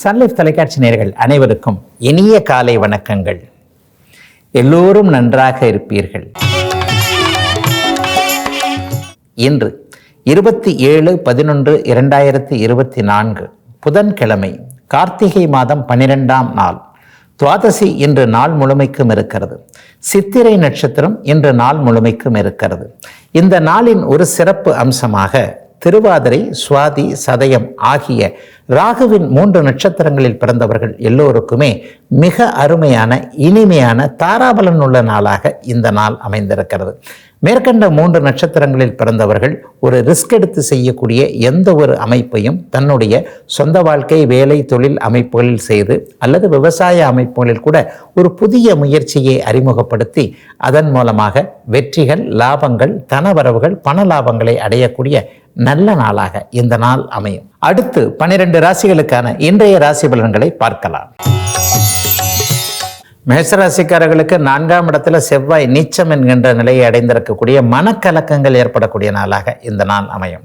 Sun Life தொலைக்காட்சி நேர்கள் அனைவருக்கும் இனிய காலை வணக்கங்கள். எல்லோரும் நன்றாக இருப்பீர்கள். இன்று இருபத்தி ஏழு பதினொன்று இரண்டாயிரத்தி இருபத்தி நான்கு புதன்கிழமை கார்த்திகை மாதம் பனிரெண்டாம் நாள். துவாதசி இன்று நாள் முழுமைக்கும் இருக்கிறது. சித்திரை நட்சத்திரம் இன்று நாள் முழுமைக்கும் இருக்கிறது. இந்த நாளின் ஒரு சிறப்பு அம்சமாக திருவாதிரை சுவாதி சதயம் ஆகிய ராகுவின் மூன்று நட்சத்திரங்களில் பிறந்தவர்கள் எல்லோருக்குமே மிக அருமையான இனிமையான தாராபலன் உள்ள நாளாக இந்த நாள் அமைந்திருக்கிறது. மேற்கண்ட மூன்று நட்சத்திரங்களில் பிறந்தவர்கள் ஒரு ரிஸ்க் எடுத்து செய்யக்கூடிய எந்த ஒரு அமைப்பையும் தன்னுடைய சொந்த வாழ்க்கை வேலை தொழில் அமைப்புகளில் செய்து அல்லது விவசாய அமைப்புகளில் கூட ஒரு புதிய முயற்சியை அறிமுகப்படுத்தி அதன் மூலமாக வெற்றிகள் லாபங்கள் தனவரவுகள் பண லாபங்களை அடையக்கூடிய நல்ல நாளாக இந்த நாள் அமையும். அடுத்து பனிரெண்டு ராசிகளுக்கான இன்றைய ராசி பலன்களை பார்க்கலாம். மேசராசிக்காரர்களுக்கு நான்காம் இடத்துல செவ்வாய் நீச்சம் என்கின்ற நிலையை அடைந்திருக்கக்கூடிய மனக்கலக்கங்கள் ஏற்படக்கூடிய நாளாக இந்த நாள் அமையும்.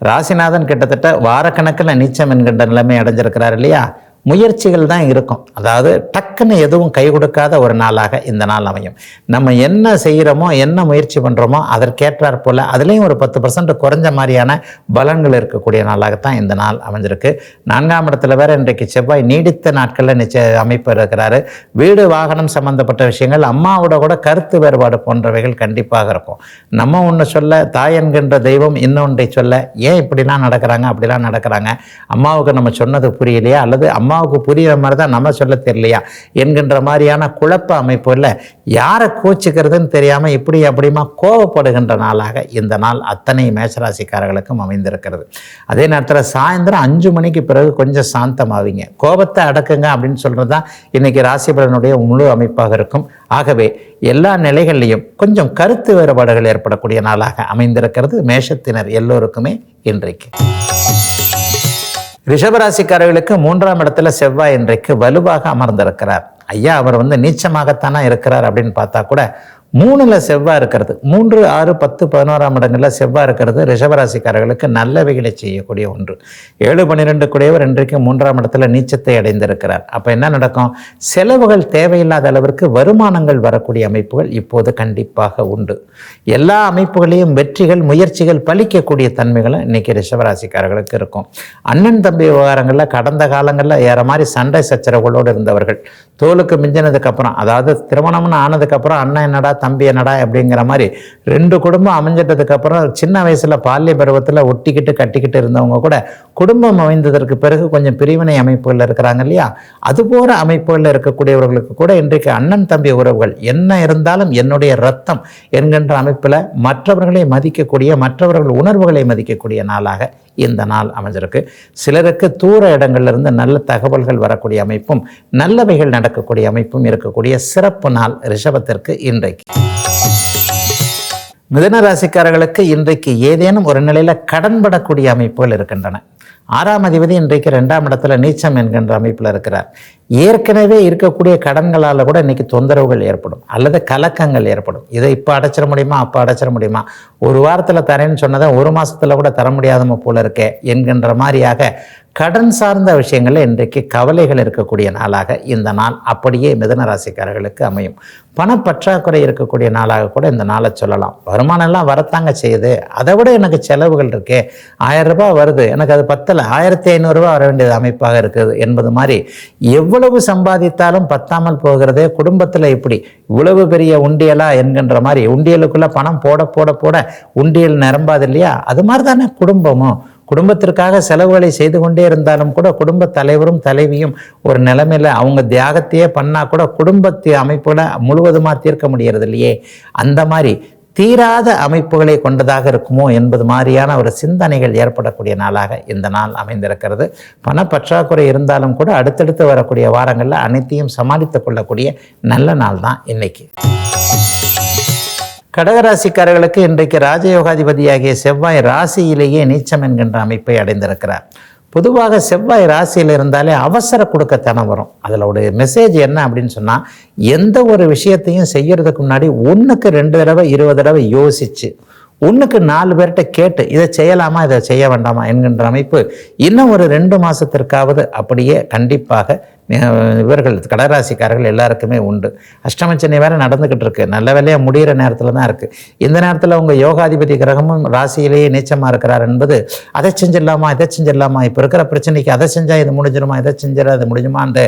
ராசிநாதன் கிட்டத்தட்ட வாரக்கணக்கில் நீச்சம் என்கின்ற நிலைமை அடைஞ்சிருக்கிறார் இல்லையா? முயற்சிகள் தான் இருக்கும். அதாவது டக்குன்னு எதுவும் கை கொடுக்காத ஒரு நாளாக இந்த நாள் அமையும். நம்ம என்ன செய்கிறோமோ என்ன முயற்சி பண்ணுறோமோ அதற்கேற்றாற் போல் அதுலேயும் ஒரு பத்து பர்சன்ட் குறைஞ்ச மாதிரியான பலன்கள் இருக்கக்கூடிய நாளாகத்தான் இந்த நாள் அமைஞ்சிருக்கு. நான்காம் இடத்துல வேற இன்றைக்கு செவ்வாய் நீடித்த நாட்களில் நிச்சய அமைப்பு இருக்கிறாரு. வீடு வாகனம் சம்மந்தப்பட்ட விஷயங்கள் அம்மாவோட கூட கருத்து வேறுபாடு போன்றவைகள் கண்டிப்பாக இருக்கும். நம்ம ஒன்று சொல்ல தாய் என்கின்ற தெய்வம் இன்னொன்றை சொல்ல ஏன் இப்படிலாம் நடக்கிறாங்க அப்படிலாம் நடக்கிறாங்க? அம்மாவுக்கு நம்ம சொன்னது புரியலையா? அல்லது அம்மா அம்மாவுக்கு புரியுற மாதிரி தான் நம்ம சொல்ல தெரியலையா என்கின்ற மாதிரியான குழப்ப அமைப்புகளில் யாரை கோச்சிக்கிறதுன்னு தெரியாமல் இப்படி அப்படியுமா கோவப்படுகின்ற நாளாக இந்த நாள் அத்தனை மேசராசிக்காரர்களுக்கும் அமைந்திருக்கிறது. அதே நேரத்தில் சாயந்தரம் அஞ்சு மணிக்கு பிறகு கொஞ்சம் சாந்தமாவீங்க. கோபத்தை அடக்குங்க அப்படின்னு சொல்கிறது தான் இன்றைக்கி ராசிபலனுடைய முழு அமைப்பாக இருக்கும். ஆகவே எல்லா நிலைகள்லையும் கொஞ்சம் கருத்து வேறுபாடுகள் ஏற்படக்கூடிய நாளாக அமைந்திருக்கிறது. மேஷத்தினர் எல்லோருக்குமே இன்றைக்கு. ரிஷபராசிக்காரர்களுக்கு மூன்றாம் இடத்துல செவ்வாய் இன்றைக்கு வலுவாக அமர்ந்திருக்கிறார். ஐயா அவர் வந்து நீச்சமாகத்தானே இருக்கிறார் அப்படின்னு பார்த்தா கூட மூணில் செவ்வாய் இருக்கிறது. மூன்று ஆறு பத்து பதினோராம் இடங்களில் செவ்வாய் இருக்கிறது. ரிஷபராசிக்காரர்களுக்கு நல்லவைகளை செய்யக்கூடிய ஒன்று. ஏழு பன்னிரெண்டு கூடியவர் இன்றைக்கு மூன்றாம் இடத்துல நீச்சத்தை அடைந்திருக்கிறார். அப்போ என்ன நடக்கும்? செலவுகள் தேவையில்லாத அளவிற்கு வருமானங்கள் வரக்கூடிய அமைப்புகள் இப்போது கண்டிப்பாக உண்டு. எல்லா அமைப்புகளையும் வெற்றிகள் முயற்சிகள் பலிக்கக்கூடிய தன்மைகளும் இன்றைக்கி ரிஷபராசிக்காரர்களுக்கு இருக்கும். அண்ணன் தம்பி விவகாரங்களில் கடந்த காலங்களில் ஏற மாதிரி சண்டை சச்சரவுகளோடு இருந்தவர்கள். தோலுக்கு மிஞ்சினதுக்கு அப்புறம் அதாவது திருமணம்னு ஆனதுக்கப்புறம் அண்ணன் என்னடா தம்பி என்னடா அப்படிங்கிற மாதிரி ரெண்டு குடும்பம் அமைஞ்சிட்டதுக்கு அப்புறம் சின்ன வயசுல பால்ய பருவத்தில் ஒட்டிக்கிட்டு கட்டிக்கிட்டு இருந்தவங்க கூட குடும்பம் அமைந்ததற்கு பிறகு கொஞ்சம் பிரிவினை அமைப்புகள் இருக்கிறாங்க இல்லையா? அதுபோல அமைப்புகளில் இருக்கக்கூடியவர்களுக்கு கூட இன்றைக்கு அண்ணன் தம்பி உறவுகள் என்ன இருந்தாலும் என்னுடைய ரத்தம் என்கின்ற அமைப்பில் மற்றவர்களை மதிக்கக்கூடிய மற்றவர்கள் உணர்வுகளை மதிக்கக்கூடிய நாளாக இந்த நாள் அமைஞ்சிருக்கு. சிலருக்கு தூர இடங்கள்ல இருந்து நல்ல தகவல்கள் வரக்கூடிய அமைப்பும் நல்லவைகள் நடக்கக்கூடிய அமைப்பும் இருக்கக்கூடிய சிறப்பு நாள் ரிஷபத்திற்கு இன்றைக்கு. மிதன ராசிக்காரர்களுக்கு இன்றைக்கு ஏதேனும் ஒரு நிலையில் கடன்படக்கூடிய அமைப்புகள் இருக்கின்றன. ஆறாம் அதிபதி இன்றைக்கு ரெண்டாம் இடத்துல நீச்சம் என்கின்ற அமைப்பில் இருக்கிறார். ஏற்கனவே இருக்கக்கூடிய கடன்களால் கூட இன்னைக்கு தொந்தரவுகள் ஏற்படும். அல்லது கலக்கங்கள் ஏற்படும். இதை இப்போ அடைச்சிட முடியுமா? அப்போ அடைச்சிட முடியுமா? ஒரு வாரத்தில் தரேன்னு சொன்னதை ஒரு மாதத்தில் கூட தர முடியாதம போல இருக்கே என்கின்ற மாதிரியாக கடன் சார்ந்த விஷயங்களில் இன்றைக்கு கவலைகள் இருக்கக்கூடிய நாளாக இந்த நாள் அப்படியே மிதன ராசிக்காரர்களுக்கு அமையும். பணப்பற்றாக்குறை இருக்கக்கூடிய நாளாக கூட இந்த நாளை சொல்லலாம். வருமானம்லாம் வரத்தாங்க செய்யுது. அதை விட எனக்கு செலவுகள் இருக்கே. ஆயிரம் ரூபாய் வருது. எனக்கு அது பத்தலை. ஆயிரத்தி ஐநூறுரூவா வர வேண்டியது அமைப்பாக இருக்குது என்பது மாதிரி எவ்வளவு சம்பாதித்தாலும் பத்தாமல் போகிறதே குடும்பத்தில் இப்படி. இவ்வளவு பெரிய உண்டியலா என்கின்ற மாதிரி உண்டியலுக்குள்ளே பணம் போட போட போட உண்டியல் நிரம்பாது இல்லையா? அது மாதிரி தானே குடும்பமும். குடும்பத்திற்காக செலவுகளை செய்து கொண்டே இருந்தாலும் கூட குடும்ப தலைவரும் தலைவியும் ஒரு நிலைமையில அவங்க தியாகத்தையே பண்ணால் கூட குடும்பத்து அமைப்புல முழுவதுமாக தீர்க்க முடியறது இல்லையே? அந்த மாதிரி தீராத அமைப்புகளை கொண்டதாக இருக்குமோ என்பது மாதிரியான ஒரு சிந்தனைகள் ஏற்படக்கூடிய நாளாக இந்த நாள் அமைந்திருக்கிறது. பணப்பற்றாக்குறை இருந்தாலும் கூட அடுத்தடுத்து வரக்கூடிய வாரங்களில் அனைத்தையும் சமாளித்துக் கொள்ளக்கூடிய நல்ல நாள் தான் இன்னைக்கு. கடகராசிக்காரர்களுக்கு இன்றைக்கு ராஜயோகாதிபதியாகிய செவ்வாய் ராசியிலேயே நீச்சம் என்கின்ற அமைப்பை அடைந்திருக்கிறார். பொதுவாக செவ்வாய் ராசியில் இருந்தாலே அவசர கொடுக்கத்தனம் வரும். அதில் ஒரு மெசேஜ் என்ன அப்படின்னு சொன்னால் எந்த ஒரு விஷயத்தையும் செய்யறதுக்கு முன்னாடி ஒன்றுக்கு ரெண்டு தடவை இருபது தடவை யோசிச்சு ஒன்றுக்கு நாலு பேர்கிட்ட கேட்டு இதை செய்யலாமா இதை செய்ய வேண்டாமா என்கின்ற அமைப்பு இன்னும் ஒரு ரெண்டு மாதத்திற்காவது அப்படியே கண்டிப்பாக இவர்கள் கடகராசிக்காரர்கள் எல்லாருக்குமே உண்டு. அஷ்டமச்சனை வேற நடந்துக்கிட்டு இருக்கு. நல்ல வேலையாக முடிகிற நேரத்தில் தான் இருக்குது இந்த நேரத்தில் உங்கள் யோகாதிபதி கிரகமும் ராசியிலேயே நீச்சமாக இருக்கிறார் என்பது அதை செஞ்சிடலாமா இதை செஞ்சிடலாமா? இப்போ இருக்கிற பிரச்சனைக்கு அதை செஞ்சால் இது முடிஞ்சிருமா இதை செஞ்சிடா இது முடிஞ்சுமா? அந்த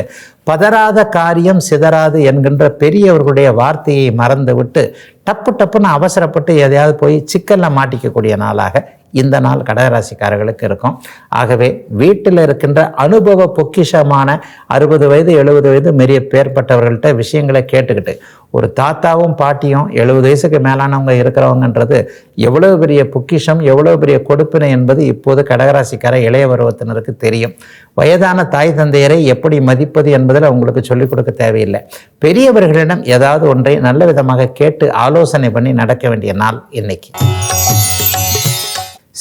பதறாத காரியம் சிதறாது என்கின்ற பெரியவர்களுடைய வார்த்தையை மறந்து விட்டு டப்பு டப்புன்னு அவசரப்பட்டு எதையாவது போய் சிக்கலில் மாட்டிக்கக்கூடிய நாளாக இந்த நாள் கடகராசிக்காரர்களுக்கு இருக்கும். ஆகவே வீட்டில் இருக்கின்ற அனுபவ பொக்கிஷமான அறுபது வயது எழுபது வயது மெரிய பேர்பட்டவர்கள்ட்ட விஷயங்களை கேட்டுக்கிட்டு ஒரு தாத்தாவும் பாட்டியும் எழுபது வயசுக்கு மேலானவங்க இருக்கிறவங்கன்றது எவ்வளவு பெரிய பொக்கிஷம் எவ்வளவு பெரிய கொடுப்பினை என்பது இப்போது கடகராசிக்கார இளைய பருவத்தினருக்கு தெரியும். வயதான தாய் தந்தையரை எப்படி மதிப்பது என்பதில் அவங்களுக்கு சொல்லிக் கொடுக்க தேவையில்லை. பெரியவர்களிடம் ஏதாவது ஒன்றை நல்ல விதமாக கேட்டு ஆலோசனை பண்ணி நடக்க வேண்டிய நாள் இன்னைக்கு.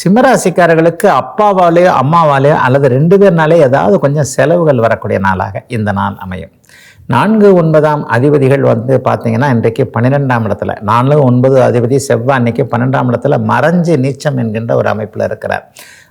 சிம்மராசிக்காரர்களுக்கு அப்பாவாலேயோ அம்மாவாலேயோ அல்லது ரெண்டு பேர்னாலே ஏதாவது கொஞ்சம் செலவுகள் வரக்கூடிய நாளாக இந்த நாள் அமையும். நான்கு ஒன்பதாம் அதிபதிகள் வந்து பார்த்தீங்கன்னா இன்றைக்கு பன்னிரெண்டாம் இடத்துல. நாலு ஒன்பது அதிபதி செவ்வாய் அன்னைக்கு பன்னெண்டாம் இடத்துல மறைஞ்சு நீச்சம் என்கின்ற ஒரு அமைப்பில் இருக்கிறார்.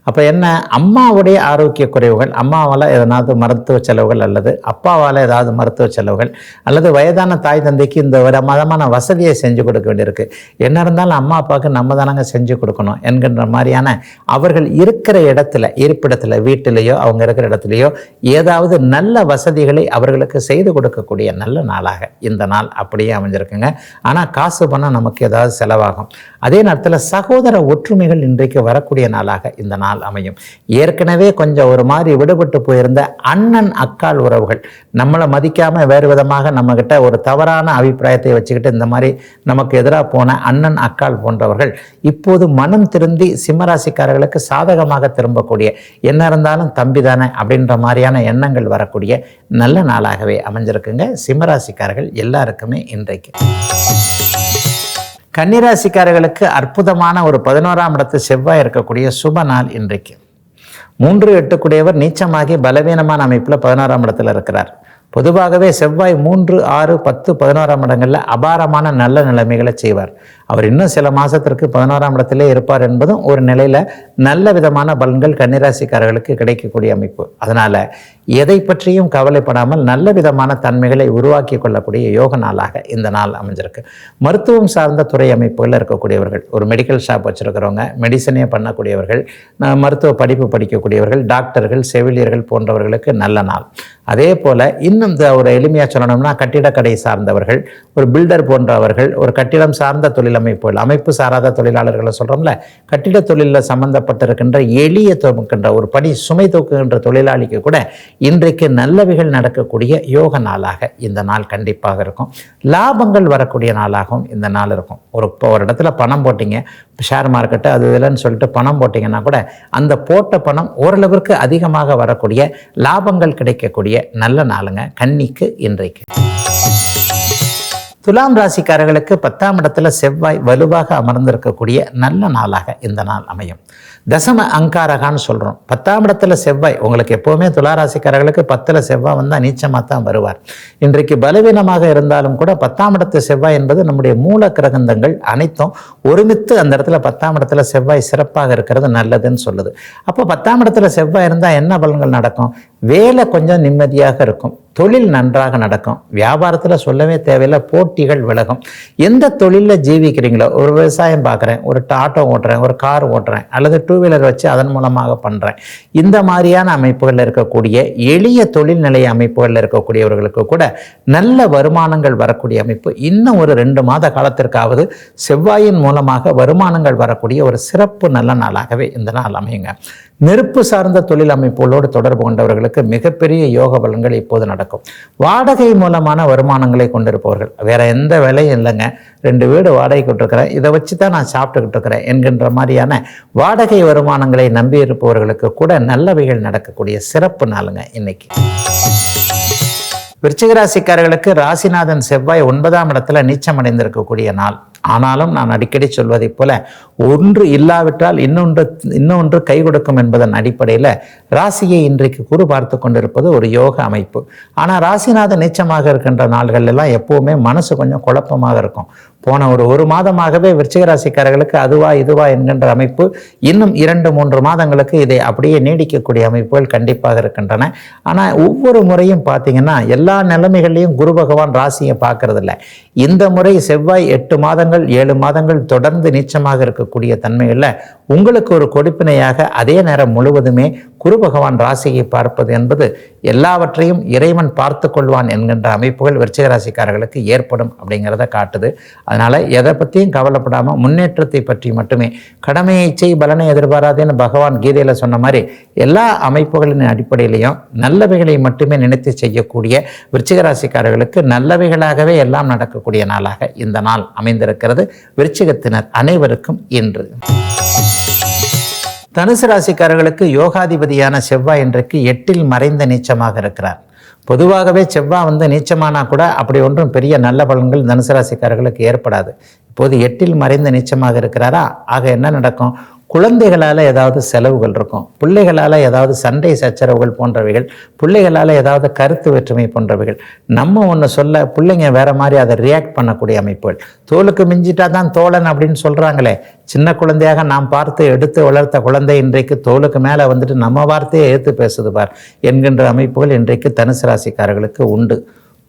அப்போ என்ன? அம்மாவுடைய ஆரோக்கிய குறைவுகள் அம்மாவால் எதனாவது மருத்துவ செலவுகள் அல்லது அப்பாவால் ஏதாவது மருத்துவ செலவுகள் அல்லது வயதான தாய் தந்தைக்கு இந்த ஒரு மதமான வசதியை செஞ்சு கொடுக்க வேண்டியிருக்கு. என்ன இருந்தாலும் அம்மா அப்பாவுக்கு நம்ம தானங்க செஞ்சு கொடுக்கணும் என்கின்ற மாதிரியான அவர்கள் இருக்கிற இடத்துல இருப்பிடத்தில் வீட்டிலேயோ அவங்க இருக்கிற இடத்துலையோ ஏதாவது நல்ல வசதிகளை அவர்களுக்கு செய்து கொடுக்கக்கூடிய நல்ல நாளாக இந்த நாள் அப்படியே அமைஞ்சிருக்குங்க. ஆனால் காசு பணம் நமக்கு ஏதாவது செலவாகும். அதே நேரத்தில் சகோதர ஒற்றுமைகள் இன்றைக்கு வரக்கூடிய நாளாக இந்த நாள் அமையும். ஏற்கனவே கொஞ்சம் ஒரு மாதிரி விடுபட்டு போயிருந்த அண்ணன் அக்கால் உறவுகள் நம்மளை மதிக்காமல் வேறு விதமாக நம்மக்கிட்ட ஒரு தவறான அபிப்பிராயத்தை வச்சுக்கிட்டு இந்த மாதிரி நமக்கு எதிராக போன அண்ணன் அக்கால் போன்றவர்கள் இப்போது மனம் திருந்தி சிம்மராசிக்காரர்களுக்கு சாதகமாக திரும்பக்கூடிய என்ன இருந்தாலும் தம்பி தானே அப்படின்ற மாதிரியான எண்ணங்கள் வரக்கூடிய நல்ல நாளாகவே அமைஞ்சிருக்குங்க. சிம்மராசிக்காரர்கள் எல்லாருக்குமே இன்றைக்கு. கன்னிராசிக்காரர்களுக்கு அற்புதமான ஒரு பதினோராம் இடத்து செவ்வாய் இருக்கக்கூடிய சுப நாள் இன்றைக்கு. மூன்று எட்டுக்குடையவர் நீச்சமாகி பலவீனமான அமைப்பில் பதினோராம் இடத்துல இருக்கிறார். பொதுவாகவே செவ்வாய் மூன்று ஆறு பத்து பதினோராம் இடங்களில் அபாரமான நல்ல நிலைமைகளை செய்வார். அவர் இன்னும் சில மாதத்திற்கு பதினோராம் இடத்திலே இருப்பார் என்பதும் ஒரு நிலையில் நல்ல விதமான பலன்கள் கன்னிராசிக்காரர்களுக்கு கிடைக்கக்கூடிய அமைப்பு. அதனால் எதை பற்றியும் கவலைப்படாமல் நல்ல விதமான தன்மைகளை உருவாக்கி கொள்ளக்கூடிய யோக நாளாக இந்த நாள் அமைஞ்சிருக்கு. மருத்துவம் சார்ந்த துறை அமைப்புகளில் இருக்கக்கூடியவர்கள் ஒரு மெடிக்கல் ஷாப் வச்சுருக்கிறவங்க மெடிசனே பண்ணக்கூடியவர்கள் மருத்துவ படிப்பு படிக்கக்கூடியவர்கள் டாக்டர்கள் செவிலியர்கள் போன்றவர்களுக்கு நல்ல நாள். அதே போல் இன்னும் இந்த ஒரு எளிமையாக சொல்லணும்னா கட்டிடக்கடை சார்ந்தவர்கள் ஒரு பில்டர் போன்றவர்கள் ஒரு கட்டிடம் சார்ந்த தொழில் அமைப்புகள் அமைப்பு சாராத தொழிலாளர்களை சொல்கிறோம்ல கட்டிட தொழிலில் சம்பந்தப்பட்டிருக்கின்ற எளிய தொகுக்கின்ற ஒரு படி சுமை தூக்குகின்ற தொழிலாளிக்கு கூட இன்றைக்கு நல்லவைகள் நடக்கக்கூடிய யோக நாளாக இந்த நாள் கண்டிப்பாக இருக்கும். லாபங்கள் வரக்கூடிய நாளாகவும் இந்த நாள் இருக்கும். ஒரு இப்போ ஒரு இடத்துல பணம் போட்டீங்க ஷேர் மார்க்கெட்டு அது இல்லைன்னு சொல்லிட்டு பணம் போட்டிங்கன்னா கூட அந்த போட்ட பணம் ஓரளவிற்கு அதிகமாக வரக்கூடிய லாபங்கள் கிடைக்கக்கூடிய நல்ல நாளுங்க கன்னிக்கு இன்றைக்கு. துலாம் ராசிக்காரர்களுக்கு பத்தாம் இடத்துல செவ்வாய் வலுவாக அமர்ந்திருக்கக்கூடிய நல்ல நாளாக இந்த நாள் அமையும். தசம அங்காரகான்னு சொல்கிறோம் பத்தாம் இடத்துல செவ்வாய் உங்களுக்கு எப்போவுமே துலா ராசிக்காரர்களுக்கு பத்தில் செவ்வாய் வந்தால் நீச்சமாக தான் வருவார். இன்றைக்கு பலவீனமாக இருந்தாலும் கூட பத்தாம் இடத்து செவ்வாய் என்பது நம்முடைய மூல கிரகந்தங்கள் அனைத்தும் ஒருமித்து அந்த இடத்துல பத்தாம் இடத்துல செவ்வாய் சிறப்பாக இருக்கிறது நல்லதுன்னு சொல்லுது. அப்போ பத்தாம் இடத்துல செவ்வாய் இருந்தால் என்ன பலன்கள் நடக்கும்? வேலை கொஞ்சம் நிம்மதியாக இருக்கும். தொழில் நன்றாக நடக்கும். வியாபாரத்தில் சொல்லவே தேவையில்லை போட்டிகள் விலகும். எந்த தொழிலில் ஜீவிக்கிறீங்களோ ஒரு விவசாயம் பார்க்குறேன் ஒரு ஆட்டோ ஓட்டுறேன் ஒரு கார் ஓட்டுறேன் அல்லது டூ வீலர் வச்சு அதன் மூலமாக பண்ணுறேன் இந்த மாதிரியான அமைப்புகளில் இருக்கக்கூடிய எளிய தொழில்நிலை அமைப்புகளில் இருக்கக்கூடியவர்களுக்கு கூட நல்ல வருமானங்கள் வரக்கூடிய அமைப்பு. இன்னும் ஒரு ரெண்டு மாத காலத்திற்காவது செவ்வாயின் மூலமாக வருமானங்கள் வரக்கூடிய ஒரு சிறப்பு நல்ல நாளாகவே இந்த நாள் அமையுங்க. நெருப்பு சார்ந்த தொழில் அமைப்புகளோடு தொடர்பு கொண்டவர்களுக்கு மிகப்பெரிய யோக பலன்கள் இப்போது நடக்கும். வாடகை மூலமான வருமானங்களை கொண்டிருப்பவர்கள். வேற எந்த வேலையும் இல்லைங்க. ரெண்டு வீடு வாடகைக்கு விட்டுருக்கிறேன். இதை வச்சு தான் நான் சாப்பிட்டுக்கிட்டு இருக்கிறேன் என்கின்ற மாதிரியான வாடகை வருமானங்களை நம்பி இருப்பவர்களுக்கு கூட நல்லவைகள் நடக்கக்கூடிய சிறப்பு நாளுங்க இன்னைக்கு. விருச்சிக ராசிக்காரர்களுக்கு ராசிநாதன் செவ்வாய் ஒன்பதாம் இடத்துல நீச்சம் அடைந்திருக்கக்கூடிய நாள். ஆனாலும் நான் அடிக்கடி சொல்வதைப் போல ஒன்று இல்லாவிட்டால் இன்னொன்று இன்னொன்று கை கொடுக்கும் என்பதன் அடிப்படையில் ராசியை இன்றைக்கு குரு பார்த்து கொண்டிருப்பது ஒரு யோக அமைப்பு. ஆனால் ராசிநாத நீச்சமாக இருக்கின்ற நாள்கள் எல்லாம் எப்போவுமே மனசு கொஞ்சம் குழப்பமாக இருக்கும். போன ஒரு ஒரு மாதமாகவே விருச்சிகராசிக்காரர்களுக்கு அதுவா இதுவா என்கின்ற அமைப்பு இன்னும் இரண்டு மூன்று மாதங்களுக்கு இதை அப்படியே நீடிக்கக்கூடிய அமைப்புகள் கண்டிப்பாக இருக்கின்றன. ஆனால் ஒவ்வொரு முறையும் பார்த்தீங்கன்னா எல்லா நிலைமைகள்லையும் குரு பகவான் ராசியை பார்க்கறதில்ல. இந்த முறை செவ்வாய் எட்டு மாதங்கள் ஏழு மாதங்கள் தொடர்ந்து நீச்சமாக இருக்கக்கூடிய தன்மையில் உங்களுக்கு ஒரு கொடுப்பினையாக அதே நேரம் முழுவதுமே குரு பகவான் ராசியை பார்ப்பது என்பது எல்லாவற்றையும் இறைவன் பார்த்து கொள்வான் என்கின்ற அமைப்புகள் விருச்சிக ராசிக்காரர்களுக்கு ஏற்படும் அப்படிங்கிறத காட்டுது. அதனால் எதை பற்றியும் கவலைப்படாமல் முன்னேற்றத்தை பற்றி மட்டுமே கடமையை செய் பலனை எதிர்பாராதேன்னு பகவான் கீதையில் சொன்ன மாதிரி எல்லா அமைப்புகளின் அடிப்படையிலையும் நல்லவைகளை மட்டுமே நினைத்து செய்யக்கூடிய விருச்சிக ராசிக்காரர்களுக்கு நல்லவைகளாகவே எல்லாம் நடக்கக்கூடிய நாளாக இந்த நாள் அமைந்திருக்கிறது. விருச்சிகத்தினர் அனைவருக்கும் இன்று. தனுசு ராசிக்காரர்களுக்கு யோகாதிபதியான செவ்வாய் இன்றைக்கு எட்டில் மறைந்த நீச்சமாக இருக்கிறார். பொதுவாகவே செவ்வாய் வந்து நீச்சமானா கூட அப்படி ஒன்றும் பெரிய நல்ல பலன்கள் தனுசு ராசிக்காரர்களுக்கு ஏற்படாது. இப்போது எட்டில் மறைந்த நீச்சமாக இருக்கிறாரா? ஆக என்ன நடக்கும்? குழந்தைகளால் ஏதாவது செலவுகள் இருக்கும். பிள்ளைகளால் ஏதாவது சண்டை சச்சரவுகள் போன்றவைகள் பிள்ளைகளால் ஏதாவது கருத்து வேற்றுமை போன்றவைகள். நம்ம ஒன்று சொல்ல பிள்ளைங்க வேறு மாதிரி அதை ரியாக்ட் பண்ணக்கூடிய அமைப்புகள். தோலுக்கு மிஞ்சிட்டா தான் தோழன் அப்படின்னு சொல்கிறாங்களே சின்ன குழந்தையாக நாம் பார்த்து எடுத்து வளர்த்த குழந்தை இன்றைக்கு தோலுக்கு மேலே வந்துட்டு நம்ம வார்த்தையை எடுத்து பேசுது பார். என்கின்ற அமைப்புகள் இன்றைக்கு தனுசு ராசிக்காரர்களுக்கு உண்டு.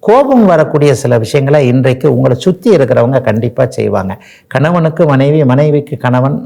கோபம் வரக்கூடிய சில விஷயங்களை இன்றைக்கு உங்களை சுற்றி இருக்கிறவங்க கண்டிப்பாக செய்வாங்க. கணவனுக்கு மனைவி மனைவிக்கு கணவன்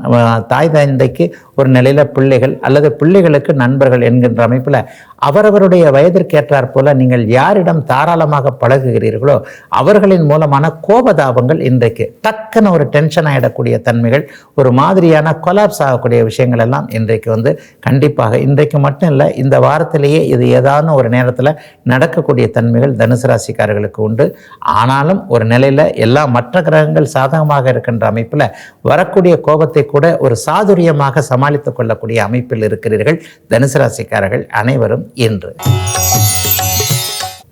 தாய் தந்தைக்கு ஒரு நிலையில் பிள்ளைகள் அல்லது பிள்ளைகளுக்கு நண்பர்கள் என்கின்ற அமைப்பில் அவரவருடைய வயதிற்கேற்றாற் போல நீங்கள் யாரிடம் தாராளமாக பழகுகிறீர்களோ அவர்களின் மூலமான கோபதாபங்கள் இன்றைக்கு டக்குன்னு ஒரு டென்ஷன் ஆகிடக்கூடிய தன்மைகள் ஒரு மாதிரியான கொலாப்ஸ் ஆகக்கூடிய விஷயங்கள் எல்லாம் இன்றைக்கு வந்து கண்டிப்பாக இன்றைக்கு மட்டும் இல்லை இந்த வாரத்திலேயே இது ஏதான ஒரு நேரத்தில் நடக்கக்கூடிய தன்மைகள் தனுசு ராசிக்காரர்களுக்கு உண்டு. ஆனாலும் ஒரு நிலையில் எல்லா மற்ற கிரகங்கள் சாதகமாக இருக்கின்ற அமைப்பில் வரக்கூடிய கோபத்தை கூட ஒரு சாதுரியமாக சமாளித்துக் கொள்ளக்கூடிய அமைப்பில் இருக்கிறீர்கள். தனுசு ராசிக்காரர்கள் அனைவரும் இன்று.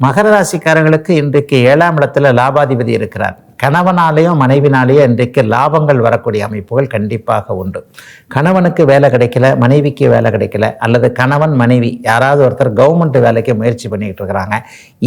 மகர ராசிக்காரர்களுக்கு இன்றைக்கு ஏழாம் இடத்துல லாபாதிபதி இருக்கிறார். கணவனாலேயும் மனைவினாலேயும் இன்றைக்கு லாபங்கள் வரக்கூடிய அமைப்புகள் கண்டிப்பாக உண்டு. கணவனுக்கு வேலை கிடைக்கல மனைவிக்கு வேலை கிடைக்கல அல்லது கணவன் மனைவி யாராவது ஒருத்தர் கவர்மெண்ட் வேலைக்கு முயற்சி பண்ணிக்கிட்டு இருக்கிறாங்க.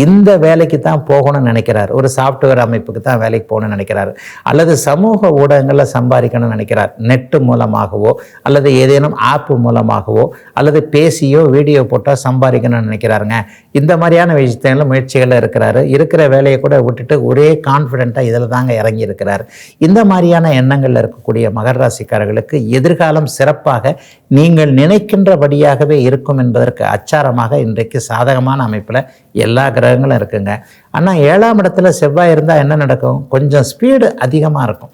இந்த வேலைக்கு தான் போகணும்னு நினைக்கிறார். ஒரு சாஃப்ட்வேர் அமைப்புக்கு தான் வேலைக்கு போகணும்னு நினைக்கிறார். அல்லது சமூக ஊடகங்களில் சம்பாதிக்கணும்னு நினைக்கிறார். நெட்டு மூலமாகவோ அல்லது ஏதேனும் ஆப் மூலமாகவோ அல்லது பேசியோ வீடியோ போட்டால் சம்பாதிக்கணும்னு நினைக்கிறாருங்க. இந்த மாதிரியான விஷயத்துல முயற்சிகளில் இருக்கிறாரு. இருக்கிற வேலையை கூட விட்டுட்டு ஒரே கான்ஃபிடென்ட்டாக இதில் தாங்க இறங்கி இருக்கிறார் இந்த மாதிரியான எண்ணங்களில் இருக்கக்கூடிய மகர ராசிக்காரர்களுக்கு எதிர்காலம் சிறப்பாக நீங்கள் நினைக்கின்றபடியாகவே இருக்கும் என்பதற்கு அச்சாரமாக இன்றைக்கு சாதகமான அமைப்பில் எல்லா கிரகங்களும் இருக்குங்க. ஆனால் ஏழாம் இடத்துல செவ்வாய் இருந்தால் என்ன நடக்கும்? கொஞ்சம் ஸ்பீடு அதிகமாக இருக்கும்.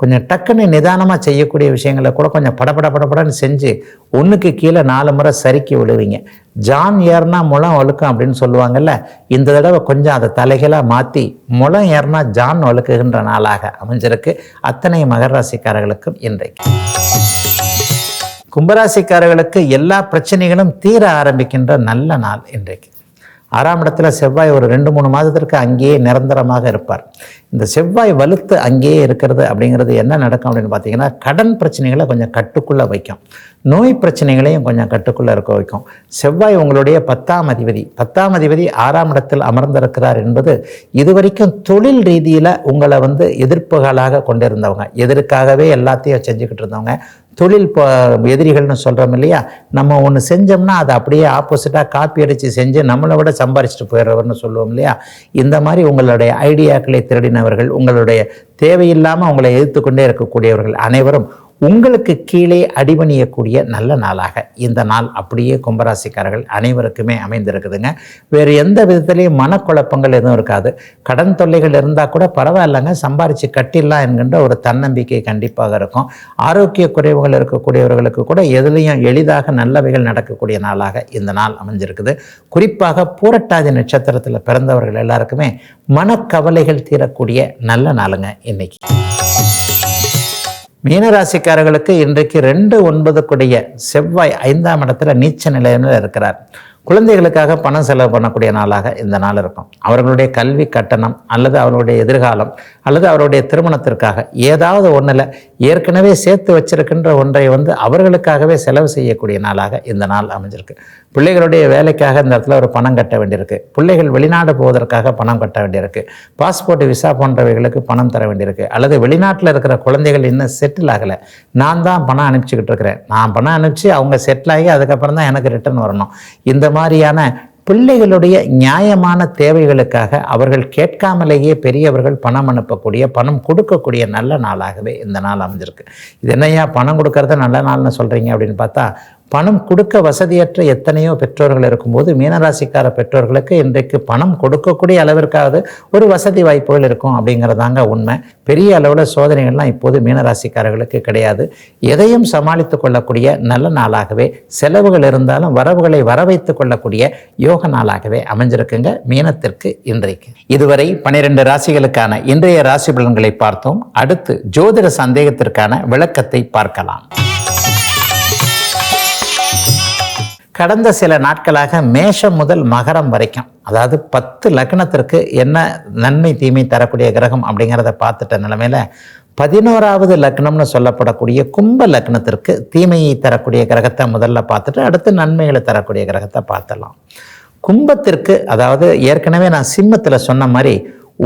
கொஞ்சம் டக்குன்னு நிதானமாக செய்யக்கூடிய விஷயங்களை கூட கொஞ்சம் படபட படபடன்னு செஞ்சு ஒன்றுக்கு கீழே நாலு முறை சறுக்கி விழுவீங்க. ஜான் ஏறினா முளம் வழுக்கும் அப்படின்னு சொல்லுவாங்கல்ல இந்த தடவை கொஞ்சம் அதை தலைகளாக மாற்றி முளம் ஏறினா ஜான் வழுக்குகின்ற நாளாக அமைஞ்சிருக்கு. அத்தனை மகர ராசிக்காரர்களுக்கும் இன்றைக்கு. கும்பராசிக்காரர்களுக்கு எல்லா பிரச்சனைகளும் தீர ஆரம்பிக்கின்ற நல்ல நாள் இன்றைக்கு. ஆறாம் இடத்துல செவ்வாய் ஒரு ரெண்டு மூணு மாதத்திற்கு அங்கேயே நிரந்தரமாக இருப்பார். இந்த செவ்வாய் வலுத்து அங்கேயே இருக்கிறது அப்படிங்கிறது என்ன நடக்கும் அப்படின்னு பார்த்தீங்கன்னா கடன் பிரச்சனைகளை கொஞ்சம் கட்டுக்குள்ளே வைக்கும். நோய் பிரச்சனைகளையும் கொஞ்சம் கட்டுக்குள்ளே இருக்க வைக்கும். செவ்வாய் உங்களுடைய பத்தாம் அதிபதி. பத்தாம் அதிபதி ஆறாம் இடத்தில் அமர்ந்திருக்கிறார் என்பது இதுவரைக்கும் தொழில் ரீதியில் உங்களை வந்து எதிர்ப்புகளாக கொண்டிருந்தவங்க. எதற்காகவே எல்லாத்தையும் செஞ்சுக்கிட்டு இருந்தவங்க. தொழில் ப எதிரிகள்னு சொல்கிறோம் இல்லையா? நம்ம ஒன்று செஞ்சோம்னா அதை அப்படியே ஆப்போசிட்டாக காப்பி அடித்து செஞ்சு நம்மளை விட சம்பாரிச்சிட்டு போயிடுறவர்னு சொல்லுவோம் இல்லையா? இந்த மாதிரி உங்களுடைய ஐடியாக்களை திருடினவர்கள் உங்களுடைய தேவையில்லாமல் உங்களை எதிர்த்து கொண்டே இருக்கக்கூடியவர்கள் அனைவரும் உங்களுக்கு கீழே அடிபணியக்கூடிய நல்ல நாளாக இந்த நாள் அப்படியே கும்பராசிக்காரர்கள் அனைவருக்குமே அமைந்திருக்குதுங்க. வேறு எந்த விதத்திலையும் மனக்குழப்பங்கள் எதுவும் இருக்காது. கடன் தொல்லைகள் இருந்தால் கூட பரவாயில்லைங்க. சம்பாரித்து கட்டிடலாம் என்கின்ற ஒரு தன்னம்பிக்கை கண்டிப்பாக இருக்கும். ஆரோக்கிய குறைவுகள் இருக்கக்கூடியவர்களுக்கு கூட எதுலேயும் எளிதாக நல்லவைகள் நடக்கக்கூடிய நாளாக இந்த நாள் அமைஞ்சிருக்குது. குறிப்பாக பூரட்டாதி நட்சத்திரத்தில் பிறந்தவர்கள் எல்லாருக்குமே மனக்கவலைகள் தீரக்கூடிய நல்ல நாளுங்க இன்னைக்கு. மீனராசிக்காரர்களுக்கு இன்றைக்கு ரெண்டு ஒன்பதுக்குடைய செவ்வாய் ஐந்தாம் இடத்துல நீச்ச நிலையில் இருக்கிறார். குழந்தைகளுக்காக பணம் செலவு பண்ணக்கூடிய நாளாக இந்த நாள் இருக்கும். அவர்களுடைய கல்வி கட்டணம் அல்லது அவர்களுடைய எதிர்காலம் அல்லது அவருடைய திருமணத்திற்காக ஏதாவது ஒன்றில் ஏற்கனவே சேர்த்து வச்சிருக்கின்ற ஒன்றை வந்து அவர்களுக்காகவே செலவு செய்யக்கூடிய நாளாக இந்த நாள் அமைஞ்சிருக்கு. பிள்ளைகளுடைய வேலைக்காக இந்த இடத்துல ஒரு பணம் கட்ட வேண்டியிருக்கு. பிள்ளைகள் வெளிநாடு போவதற்காக பணம் கட்ட வேண்டியிருக்கு. பாஸ்போர்ட் விசா போன்றவைகளுக்கு பணம் தர வேண்டியிருக்கு. அல்லது வெளிநாட்டில் இருக்கிற குழந்தைகள் இன்னும் செட்டில் ஆகலை. நான் தான் பணம் அனுப்பிச்சிக்கிட்டு இருக்கிறேன். நான் பணம் அனுப்பிச்சு அவங்க செட்டில் ஆகி அதுக்கப்புறம் தான் எனக்கு ரிட்டர்ன் வரணும். இந்த மாதிரியான பிள்ளைகளுடைய நியாயமான தேவைகளுக்காக அவர்கள் கேட்காமலேயே பெரியவர்கள் பணம் அனுப்பக்கூடிய பணம் கொடுக்கக்கூடிய நல்ல நாளாகவே இந்த நாள் அமைஞ்சிருக்கு. இது என்னையா பணம் கொடுக்கறத நல்ல நாள்னு சொல்கிறீங்க அப்படின்னு பார்த்தா பணம் கொடுக்க வசதியற்ற எத்தனையோ பெற்றோர்கள் இருக்கும்போது மீனராசிக்கார பெற்றோர்களுக்கு இன்றைக்கு பணம் கொடுக்கக்கூடிய அளவிற்காவது ஒரு வசதி வாய்ப்புகள் இருக்கும் அப்படிங்கிறதாங்க உண்மை. பெரிய அளவில் சோதனைகள்லாம் இப்போது மீனராசிக்காரர்களுக்கு கிடையாது. எதையும் சமாளித்து கொள்ளக்கூடிய நல்ல நாளாகவே செலவுகள் இருந்தாலும் வரவுகளை வரவைத்து கொள்ளக்கூடிய யோக நாளாகவே அமைஞ்சிருக்குங்க மீனத்திற்கு இன்றைக்கு. இதுவரை பனிரெண்டு ராசிகளுக்கான இன்றைய ராசி பலன்களை பார்த்தோம். அடுத்து ஜோதிட சந்தேகத்திற்கான விளக்கத்தை பார்க்கலாம். கடந்த சில நாட்களாக மேஷம் முதல் மகரம் வரைக்கும் அதாவது பத்து லக்னத்திற்கு என்ன நன்மை தீமை தரக்கூடிய கிரகம் அப்படிங்கிறத பார்த்துட்ட நிலைமையில பதினோராவது லக்னம்னு சொல்லப்படக்கூடிய கும்ப லக்னத்திற்கு தீமையை தரக்கூடிய கிரகத்தை முதல்ல பார்த்துட்டு அடுத்து நன்மைகளை தரக்கூடிய கிரகத்தை பார்த்துடலாம். கும்பத்திற்கு அதாவது ஏற்கனவே நான் சிம்மத்தில் சொன்ன மாதிரி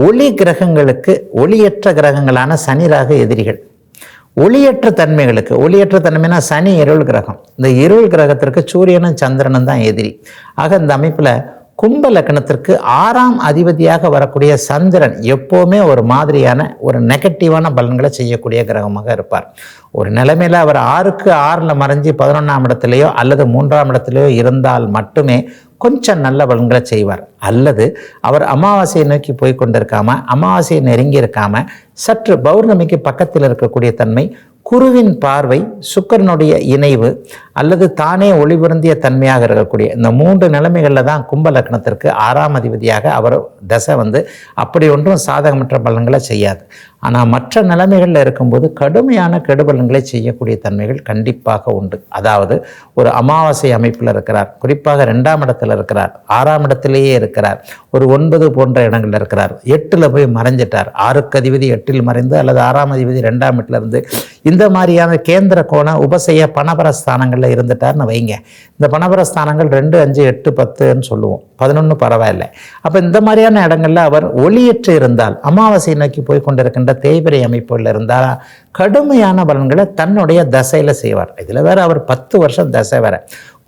ஒளி கிரகங்களுக்கு ஒளியற்ற கிரகங்களான சனி ராகு எதிரிகள். ஒளியற்ற தன்மைகளுக்கு ஒளியற்ற தன்மைனா சனி இருள் கிரகம். இந்த இருள் கிரகத்திற்கு சூரியனும் சந்திரனும் தான் எதிரி. ஆக இந்த அமைப்பில் கும்ப லக்னத்திற்கு ஆறாம் அதிபதியாக வரக்கூடிய சந்திரன் எப்போவுமே ஒரு மாதிரியான ஒரு நெகட்டிவான பலன்களை செய்யக்கூடிய கிரகமாக இருப்பார். ஒரு நிலைமையில் அவர் ஆறுக்கு ஆறில் மறைஞ்சு பதினொன்றாம் இடத்துலையோ அல்லது மூன்றாம் இடத்துலையோ இருந்தால் மட்டுமே கொஞ்சம் நல்ல பலன்களை செய்வார். அல்லது அவர் அமாவாசையை நோக்கி போய் கொண்டிருக்காமல் அமாவாசையை நெருங்கி இருக்காமல் சற்று பௌர்ணமிக்கு பக்கத்தில் இருக்கக்கூடிய தன்மை குருவின் பார்வை சுக்கரனுடைய இணைவு அல்லது தானே ஒளிபுரந்திய தன்மையாக இருக்கக்கூடிய இந்த மூன்று நிலைமைகளில் தான் கும்ப லக்னத்திற்கு ஆறாம் அதிபதியாக அவர் தசை வந்து அப்படி ஒன்றும் சாதகமற்ற பலன்களை செய்யாது. ஆனால் மற்ற நிலைமைகளில் இருக்கும்போது கடுமையான கெடுபலன்களை செய்யக்கூடிய தன்மைகள் கண்டிப்பாக உண்டு. அதாவது ஒரு அமாவாசை அமைப்பில் இருக்கிறார் குறிப்பாக ரெண்டாம் இடத்துல இருக்கிறார் ஆறாம் இடத்திலேயே இருக்கிறார் ஒரு ஒன்பது போன்ற இடங்களில் இருக்கிறார். எட்டில் போய் மறைஞ்சிட்டார். ஆறுக்கு அதிபதி எட்டில் மறைந்து அல்லது ஆறாம் அதிபதி ரெண்டாம் இடத்துல இருந்து இந்த மாதிரியான கேந்திர கோண உபசெய பணபரஸ்தானங்களில் இருந்துட்டார்னு வைங்க. இந்த பணபரஸ்தானங்கள் ரெண்டு அஞ்சு எட்டு பத்துன்னு சொல்லுவோம். பதினொன்று பரவாயில்லை. அப்போ இந்த மாதிரியான இடங்களில் அவர் ஒளியற்று இருந்தால் அமாவாசை நோக்கி போய் கொண்டிருக்கின்ற தேய்பிரை அமைப்புகளில் இருந்தால் கடுமையான பலன்களை தன்னுடைய தசையில் செய்வார். இதில் வேற அவர் பத்து வருஷம் தசை வேற.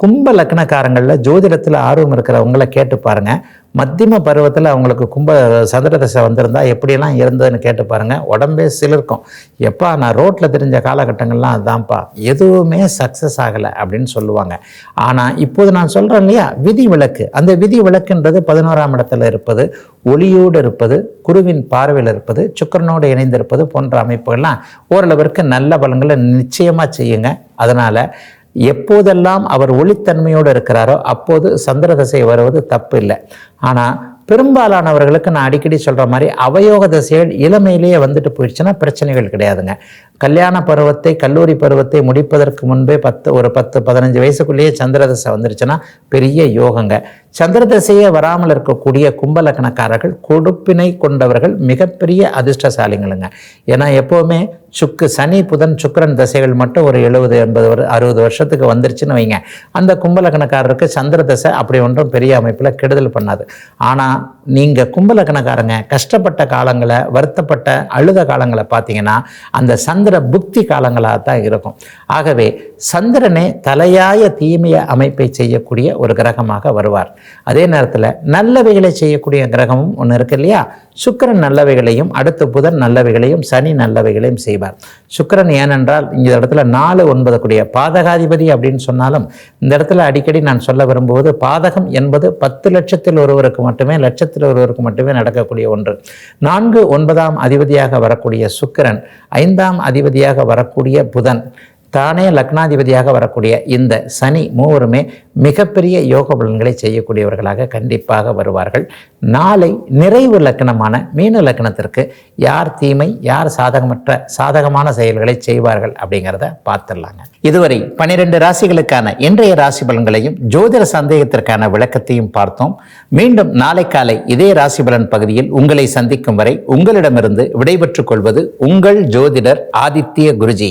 கும்ப லக்னக்காரங்களில் ஜோதிடத்தில் ஆர்வம் இருக்கிறவங்கள கேட்டு பாருங்கள் மத்தியம பருவத்தில் அவங்களுக்கு கும்ப சதுர தசை வந்திருந்தா எப்படியெல்லாம் இருந்ததுன்னு கேட்டு பாருங்கள் உடம்பே சிலிருக்கும். எப்பா நான் ரோட்டில் தெரிஞ்ச காலகட்டங்கள்லாம் அதுதான்ப்பா எதுவுமே சக்ஸஸ் ஆகலை அப்படின்னு சொல்லுவாங்க. ஆனால் இப்போது நான் சொல்கிறேன் இல்லையா? விதி விளக்கு. அந்த விதி விளக்குன்றது பதினோராம் இடத்துல இருப்பது ஒளியோடு இருப்பது குருவின் பார்வையில் இருப்பது சுக்கரனோடு இணைந்திருப்பது போன்ற அமைப்புகள்லாம் ஓரளவிற்கு நல்ல பலன்களை நிச்சயமாக செய்யுங்க. அதனால் எப்போதெல்லாம் அவர் ஒளித்தன்மையோடு இருக்கிறாரோ அப்போது சந்திரதசை வருவது தப்பு இல்லை. ஆனால் பெரும்பாலானவர்களுக்கு நான் அடிக்கடி சொல்கிற மாதிரி அவயோக தசைகள் இளமையிலேயே வந்துட்டு போயிடுச்சுன்னா பிரச்சனைகள் கிடையாதுங்க. கல்யாண பருவத்தை கல்லூரி பருவத்தை முடிப்பதற்கு முன்பே பத்து ஒரு பத்து பதினஞ்சு வயசுக்குள்ளேயே சந்திரதசை வந்துருச்சுன்னா பெரிய யோகங்க. சந்திரதசையே வராமல் இருக்கக்கூடிய கும்பலக்கணக்காரர்கள் கொடுப்பினை கொண்டவர்கள் மிகப்பெரிய அதிர்ஷ்டசாலிங்களுங்க ஏன்னா எப்போவுமே சுக்கு சனி புதன் சுக்கரன் தசைகள் மட்டும் ஒரு எழுபது எண்பது ஒரு அறுபது வருஷத்துக்கு வந்துருச்சுன்னு வைங்க. அந்த கும்பலக்கணக்காரருக்கு சந்திர தசை அப்படி ஒன்றும் பெரிய அமைப்பில் கெடுதல் பண்ணாது. ஆனால் நீங்கள் கும்பலக்கணக்காரங்க கஷ்டப்பட்ட காலங்களை வருத்தப்பட்ட அழுத காலங்களை பார்த்தீங்கன்னா அந்த சந்திர புக்தி காலங்களாக தான் இருக்கும். ஆகவே சந்திரனே தலையாய தீமைய அமைப்பை செய்யக்கூடிய ஒரு கிரகமாக வருவார். அதே நேரத்தில் நல்லவைகளை செய்யக்கூடிய கிரகமும் ஒன்று இருக்கு இல்லையா? சுக்கரன் நல்லவைகளையும் அடுத்து புதன் நல்லவைகளையும் சனி நல்லவைகளையும் செய்வார். சுக்கிரன் ஏனென்றால் இந்த இடத்துல நாலு ஒன்பது கூடிய பாதகாதிபதி அப்படின்னு சொன்னாலும் இந்த இடத்துல அடிக்கடி நான் சொல்ல விரும்புவது பாதகம் என்பது பத்து லட்சத்தில் ஒருவருக்கு மட்டுமே லட்சத்தில் ஒருவருக்கு மட்டுமே நடக்கக்கூடிய ஒன்று. நான்கு ஒன்பதாம் அதிபதியாக வரக்கூடிய சுக்கிரன் ஐந்தாம் அதிபதியாக வரக்கூடிய புதன். தானே லக்னாதிபதியாக வரக்கூடிய இந்த சனி மூவருமே மிகப்பெரிய யோக பலன்களை செய்யக்கூடியவர்களாக கண்டிப்பாக வருவார்கள். நாளை நிறைவு லக்கணமான மீன லக்கணத்திற்கு யார் தீமை யார் சாதகமற்ற சாதகமான செயல்களை செய்வார்கள் அப்படிங்கிறத பார்த்துடலாங்க. இதுவரை பனிரெண்டு ராசிகளுக்கான இன்றைய ராசி பலன்களையும் ஜோதிட சந்தேகத்திற்கான விளக்கத்தையும் பார்த்தோம். மீண்டும் நாளை காலை இதே ராசி பலன் பகுதியில் உங்களை சந்திக்கும் வரை உங்களிடமிருந்து விடைபெற்றுக் கொள்வது உங்கள் ஜோதிடர் ஆதித்ய குருஜி.